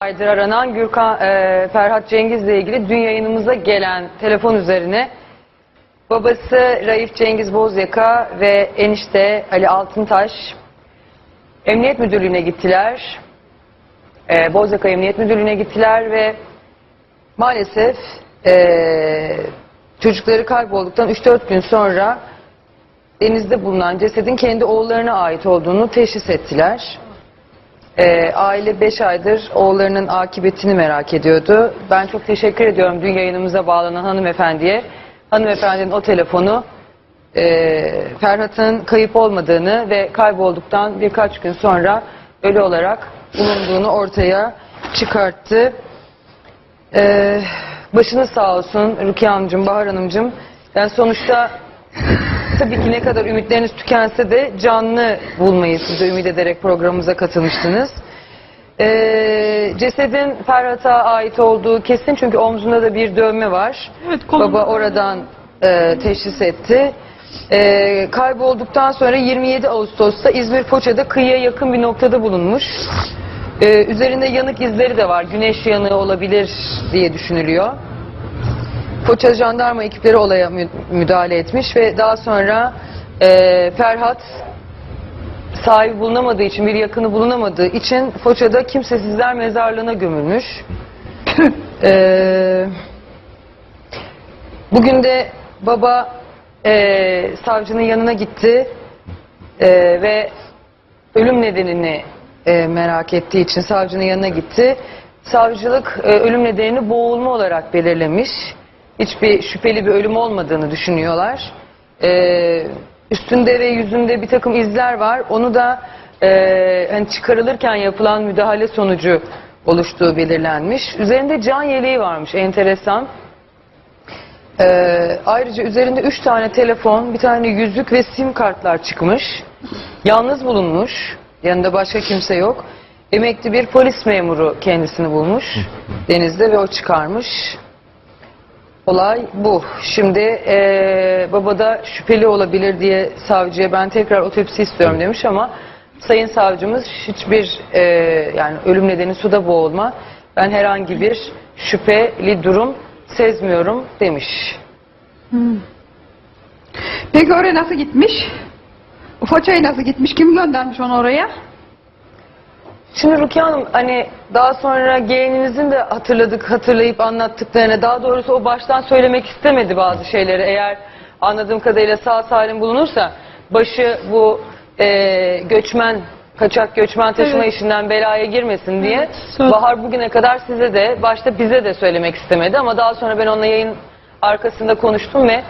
aydır aranan Gürkan, e, Ferhat Cengiz'le ilgili dün yayınımıza gelen telefon üzerine babası Raif Cengiz Bozyaka ve enişte Ali Altıntaş Emniyet Müdürlüğü'ne gittiler. E, Bozyaka Emniyet Müdürlüğü'ne gittiler ve maalesef e, çocukları kaybolduktan 3-4 gün sonra denizde bulunan cesedin kendi oğullarına ait olduğunu teşhis ettiler. Ee, aile 5 aydır oğullarının akıbetini merak ediyordu. Ben çok teşekkür ediyorum dün yayınımıza bağlanan hanımefendiye. Hanımefendinin o telefonu e, Ferhat'ın kayıp olmadığını ve kaybolduktan birkaç gün sonra ölü olarak bulunduğunu ortaya çıkarttı. Ee, başınız sağ olsun Rukiye Hanımcığım, Bahar Hanımcığım. Yani sonuçta Tabii ki ne kadar ümitleriniz tükense de canlı bulmayı size ümit ederek programımıza katılmıştınız. Ee, cesedin Ferhat'a ait olduğu kesin çünkü omzunda da bir dövme var. Evet, Baba da oradan e, teşhis etti. Ee, kaybolduktan sonra 27 Ağustos'ta İzmir Foça'da kıyıya yakın bir noktada bulunmuş. Ee, üzerinde yanık izleri de var. Güneş yanığı olabilir diye düşünülüyor. Foça jandarma ekipleri olaya mü- müdahale etmiş ve daha sonra e, Ferhat sahibi bulunamadığı için bir yakını bulunamadığı için Foça'da kimsesizler mezarlığına gömülmüş. E, bugün de baba e, savcının yanına gitti e, ve ölüm nedenini e, merak ettiği için savcının yanına gitti. Savcılık e, ölüm nedenini boğulma olarak belirlemiş. Hiçbir şüpheli bir ölüm olmadığını düşünüyorlar. E, üstünde ve yüzünde bir takım izler var. Onu da e, hani çıkarılırken yapılan müdahale sonucu oluştuğu belirlenmiş. Üzerinde can yeleği varmış enteresan. Ee, ayrıca üzerinde üç tane telefon, bir tane yüzük ve sim kartlar çıkmış. Yalnız bulunmuş. Yanında başka kimse yok. Emekli bir polis memuru kendisini bulmuş denizde ve o çıkarmış. Olay bu. Şimdi ee, baba da şüpheli olabilir diye savcıya ben tekrar otopsi istiyorum demiş ama sayın savcımız hiçbir ee, yani ölüm nedeni suda boğulma. Ben herhangi bir şüpheli durum sezmiyorum demiş. Peki oraya nasıl gitmiş? Foça'ya nasıl gitmiş? Kim göndermiş onu oraya? Şimdi Rukiye Hanım hani daha sonra gelinimizin de hatırladık hatırlayıp anlattıklarını daha doğrusu o baştan söylemek istemedi bazı şeyleri eğer anladığım kadarıyla sağ salim bulunursa başı bu e, göçmen kaçak göçmen taşıma Evet. işinden belaya girmesin diye Evet, Bahar bugüne kadar size de başta bize de söylemek istemedi ama daha sonra ben onunla yayın arkasında konuştum ve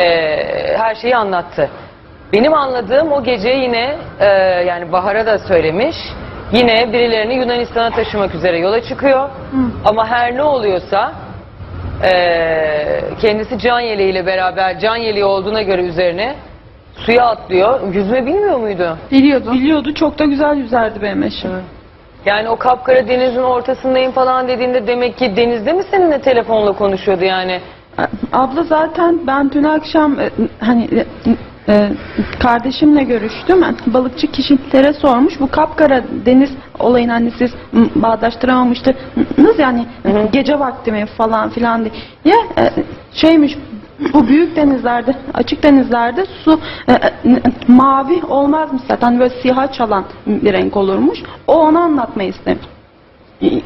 e, her şeyi anlattı. Benim anladığım o gece yine e, yani Bahar'a da söylemiş. Yine birilerini Yunanistan'a taşımak üzere yola çıkıyor. Ama her ne oluyorsa e, kendisi can yeleğiyle beraber can yeleği olduğuna göre üzerine suya atlıyor. Yüzme bilmiyor muydu? Biliyordu. Biliyordu çok da güzel yüzerdi benim eşim. Yani o kapkara denizin ortasındayım falan dediğinde demek ki denizde mi seninle telefonla konuşuyordu yani? Abla zaten ben dün akşam e, hani e, e, kardeşimle görüştüm. Balıkçı kişilere sormuş. Bu kapkara deniz olayını hani siz bağdaştıramamıştınız yani gece vakti mi falan filan diye. Ya e, şeymiş bu büyük denizlerde, açık denizlerde su e, e, mavi olmazmış zaten böyle siyah çalan bir renk olurmuş. O onu anlatmayı istemiş.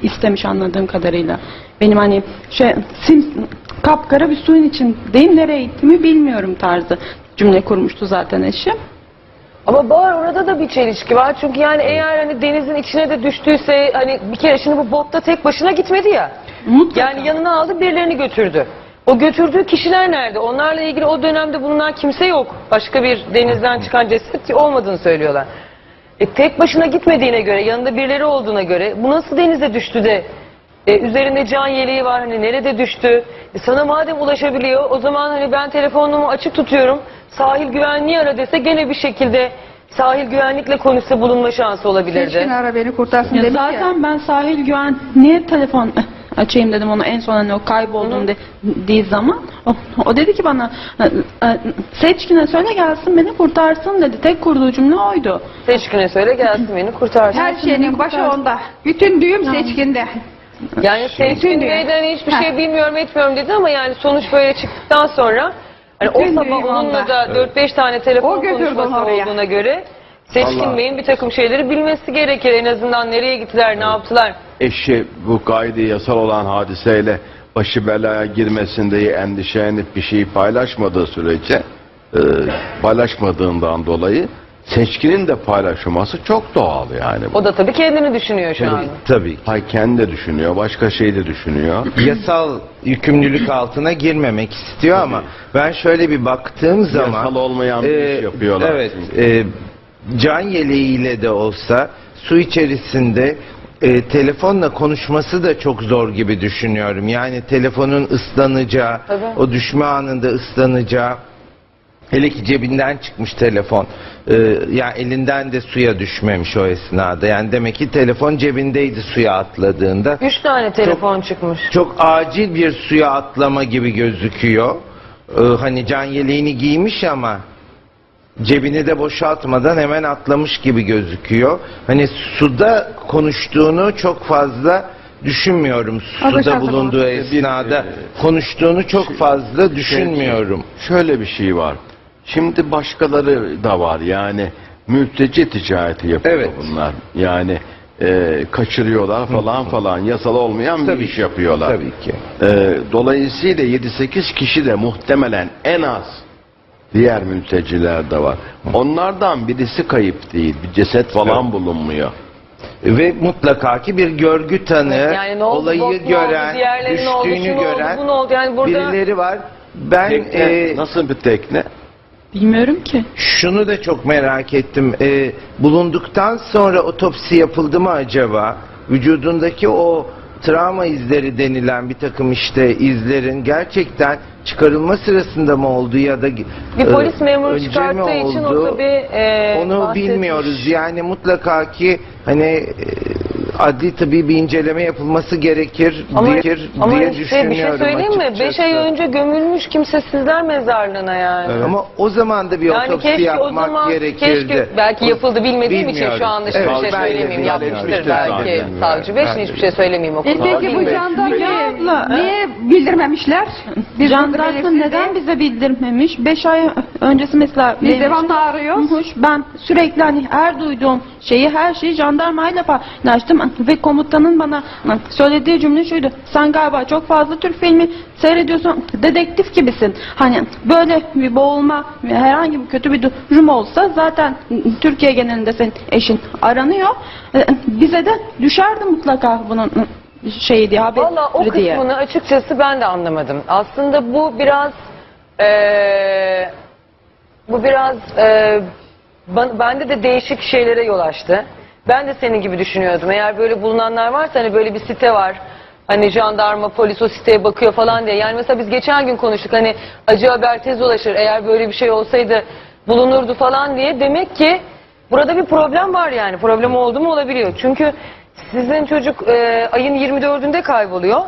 istemiş anladığım kadarıyla. Benim hani şey sim kapkara bir suyun içindeyim nereye gittiğimi bilmiyorum tarzı cümle kurmuştu zaten eşim. Ama Bahar orada da bir çelişki var. Çünkü yani eğer hani denizin içine de düştüyse hani bir kere şimdi bu botta tek başına gitmedi ya. Mutlaka. Yani yanına aldı birilerini götürdü. O götürdüğü kişiler nerede? Onlarla ilgili o dönemde bulunan kimse yok. Başka bir denizden çıkan ceset olmadığını söylüyorlar. E, tek başına gitmediğine göre, yanında birileri olduğuna göre bu nasıl denize düştü de e, üzerinde can yeleği var hani nerede düştü? E, sana madem ulaşabiliyor o zaman hani ben telefonumu açık tutuyorum. Sahil güvenliği ara dese gene bir şekilde sahil güvenlikle konuşsa bulunma şansı olabilirdi. Keşke ara beni kurtarsın Ya demiş zaten ben sahil güven niye telefon açayım dedim onu en son hani o kayboldum de, dediği zaman. O, o dedi ki bana e, e, Seçkin'e söyle gelsin beni kurtarsın dedi. Tek kurduğu cümle oydu. Seçkine söyle gelsin beni kurtarsın. Her şeyin başı onda. Bütün düğüm seçkinde. Yani Seçkin Bütün Bey'den hiçbir şey bilmiyorum etmiyorum dedi ama yani sonuç böyle çıktıktan sonra hani o Bütün sabah onunla onda. da 4-5 tane telefon O götürdü onu konuşması oraya. olduğuna göre Seçkin Vallahi. Bey'in bir takım şeyleri bilmesi gerekir. En azından nereye gittiler, ne yaptılar. eşi bu gayri yasal olan hadiseyle başı belaya girmesin diye endişelenip bir şeyi paylaşmadığı sürece e, paylaşmadığından dolayı seçkinin de paylaşılması çok doğal yani. O da tabii kendini düşünüyor şu an. Tabii. Hay kendi de düşünüyor, başka şey de düşünüyor. Yasal yükümlülük altına girmemek istiyor ama ben şöyle bir baktığım zaman Yasal olmayan bir e, iş yapıyorlar Evet. çünkü. e, can yeleğiyle de olsa su içerisinde e, telefonla konuşması da çok zor gibi düşünüyorum. Yani telefonun ıslanacağı, Tabii. o düşme anında ıslanacağı Hele ki cebinden çıkmış telefon. Ee, yani elinden de suya düşmemiş o esnada. Yani demek ki telefon cebindeydi suya atladığında. Üç tane telefon çıkmış. Çok acil bir suya atlama gibi gözüküyor. Ee, hani can yeleğini giymiş ama cebini de boşaltmadan hemen atlamış gibi gözüküyor. Hani suda konuştuğunu çok fazla düşünmüyorum. Suda bulunduğu esnada konuştuğunu çok fazla düşünmüyorum. Şöyle bir şey var. Şimdi başkaları da var yani mülteci ticareti yapıyor Evet. bunlar. Yani e, kaçırıyorlar falan falan yasal olmayan bir iş yapıyorlar. Tabii ki. E, dolayısıyla 7-8 kişi de muhtemelen en az diğer mülteciler de var. Onlardan birisi kayıp değil. Bir ceset falan bulunmuyor. Ve mutlaka ki bir görgü tanığı, Yani oldu, olayı bok oldu, gören, oldu, düştüğünü oldu, gören ne oldu? Yani burada- birileri var. Ben Tekne, e, nasıl bir tekne? Bilmiyorum ki. şunu da çok merak ettim. E, bulunduktan sonra otopsi yapıldı mı acaba? Vücudundaki o travma izleri denilen bir takım işte izlerin gerçekten çıkarılma sırasında mı oldu ya da Bir e, polis memuru önce mi çıkarttığı için o oldu? tabii e, Onu bahsetmiş. bilmiyoruz. Yani mutlaka ki hani e, adli tıbbi bir inceleme yapılması gerekir Ama, diye, ama diye işte bir şey düşünüyorum söyleyeyim mi? açıkçası. 5 ay önce gömülmüş kimsesizler mezarlığına yani. Ama o zaman da bir Yani otopsi keşke o yapmak zaman gerekirdi. keşke belki yapıldı bilmediğim için Bilmiyorum. şu anda hiçbir Evet, şey söylemeyeyim. Yapmıştır belki savcı de hiçbir şey söylemeyeyim o E konuda. peki bu abla, niye bildirmemişler? Biz Jandarma neden bize bildirmemiş? 5 ay öncesi mesela Biz devamlı için arıyoruz. Ben sürekli hani her duyduğum şeyi her şeyi jandarmayla paylaştım ve komutanın bana söylediği cümle şuydu. Sen galiba çok fazla Türk filmi seyrediyorsun. Dedektif gibisin. Hani böyle bir boğulma herhangi bir kötü bir durum olsa zaten Türkiye genelinde senin eşin aranıyor. E, Bize de düşerdi mutlaka bunun şeyi diye haberi Valla o diye. kısmını açıkçası ben de anlamadım. Aslında bu biraz eee, bu biraz eee, ban- bende de değişik şeylere yol açtı. Ben de senin gibi düşünüyordum. Eğer böyle bulunanlar varsa hani böyle bir site var. Hani jandarma, polis o siteye bakıyor falan diye. Yani mesela biz geçen gün konuştuk hani acı haber tez ulaşır. Eğer böyle bir şey olsaydı bulunurdu falan diye. Demek ki burada bir problem var yani. Problem oldu mu olabiliyor. Çünkü sizin çocuk e, ayın 24'ünde kayboluyor.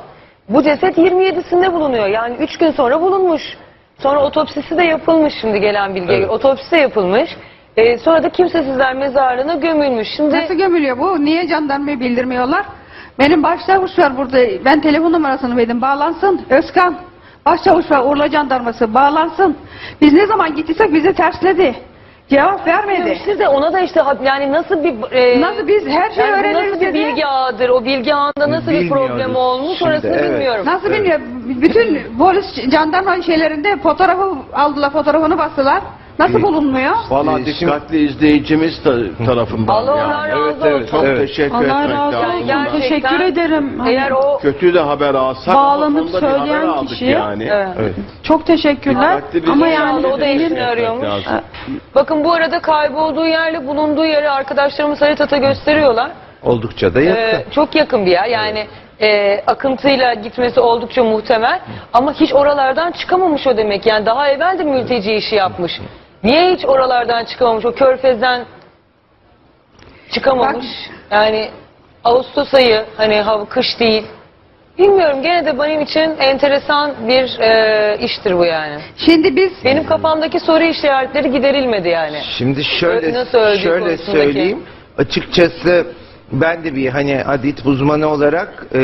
Bu ceset 27'sinde bulunuyor. Yani 3 gün sonra bulunmuş. Sonra otopsisi de yapılmış şimdi gelen bilgiye. göre. Otopsi de yapılmış. E, sonra da kimsesizler mezarlığına gömülmüş. Şimdi Nasıl gömülüyor bu? Niye jandarmayı bildirmiyorlar? Benim başçavuş var burada. Ben telefon numarasını verdim. Bağlansın. Özkan. Başçavuş var. Urla jandarması. Bağlansın. Biz ne zaman gittiysek bizi tersledi. Cevap vermedi. demiştir de ona da işte ha- yani nasıl bir e, Nasıl biz her şeyi yani bu öğreniriz nasıl bir dedi. bilgi ağıdır? O bilgi ağında nasıl bir Bilmiyoruz problem olmuş şimdi, orasını evet. bilmiyorum. Nasıl bilmiyor? Bütün polis jandarma şeylerinde fotoğrafı aldılar. Fotoğrafını bastılar. Nasıl bulunmuyor? Valla Ee, dikkatli izleyicimiz ta- tarafından. Allah yani. ondan razı Evet, olsun. evet, Çok evet. teşekkür Allah etmek razı lazım. olsun. Gerçekten Teşekkür ederim. Hani Eğer o Kötü de haber alsak Bağlanıp ama sonunda bir haber söyleyen aldık kişi- yani. Evet. Evet. Çok teşekkürler. Dikkatli bir Ama yani o da eşini etmek arıyormuş. lazım. Bakın bu arada kaybolduğu yerle bulunduğu yeri arkadaşlarımız haritada gösteriyorlar. Oldukça da yakın. Ee, çok yakın bir yer. Yani e, akıntıyla gitmesi oldukça muhtemel. Ama hiç oralardan çıkamamış o demek. Yani daha evvel de mülteci işi yapmış. Niye hiç oralardan çıkamamış? O körfezden çıkamamış. Yani Ağustos ayı hani hava kış değil. Bilmiyorum gene de benim için enteresan bir e, iştir bu yani. Şimdi biz Benim kafamdaki soru işaretleri giderilmedi yani. Şimdi şöyle Nasıl öldüğü şöyle konusundaki- söyleyeyim. Açıkçası ben de bir hani adit uzmanı olarak e,